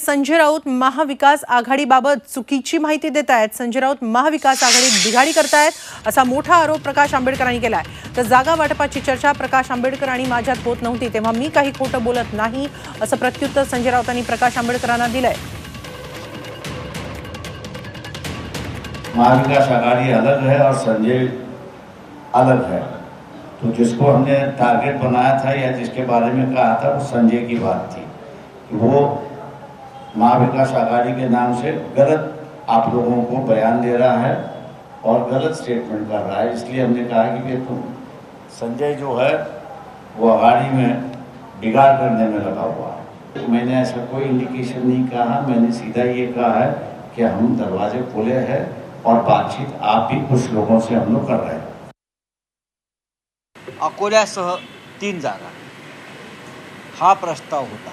संजय राऊत महाविकास आघाडीबाबत चुकीची माहिती देत आहेत संजय राऊत महाविकास आघाडीत बिघाडी करतायत असा मोठा आरोप प्रकाश आंबेडकरांनी केलाय. तर जागा वाटपाची चर्चा प्रकाश आंबेडकर आणि माझ्यात होत नव्हती तेव्हा मी काही खोटं बोलत नाही असं प्रत्युत्तर संजय राऊतांनी प्रकाश आंबेडकरांना दिलंय. महाविकास आघाड़ी अलग है और संजय अलग है। तो जिसको हमने टारगेट बनाया था या जिसके बारे में कहा था वो संजय की बात थी। वो महाविकास आघाड़ी के नाम से गलत आप लोगों को बयान दे रहा है और गलत स्टेटमेंट कर रहा है। इसलिए हमने कहा कि तुम संजय जो है, वो आघाड़ी में बिगाड़ करने में लगा हुआ है। मैंने ऐसा कोई इंडिकेशन नहीं कहा। मैंने सीधा ये कहा है कि हम दरवाजे खोले हैं और बातचीत आप भी कुछ लोगों से हम लोग कर रहे हैं। अकोल्यासह तीन जागा। हा प्रस्ताव होता।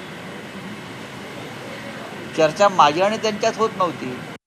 चर्चा माझी आणि त्यांच्यात होत नव्हती.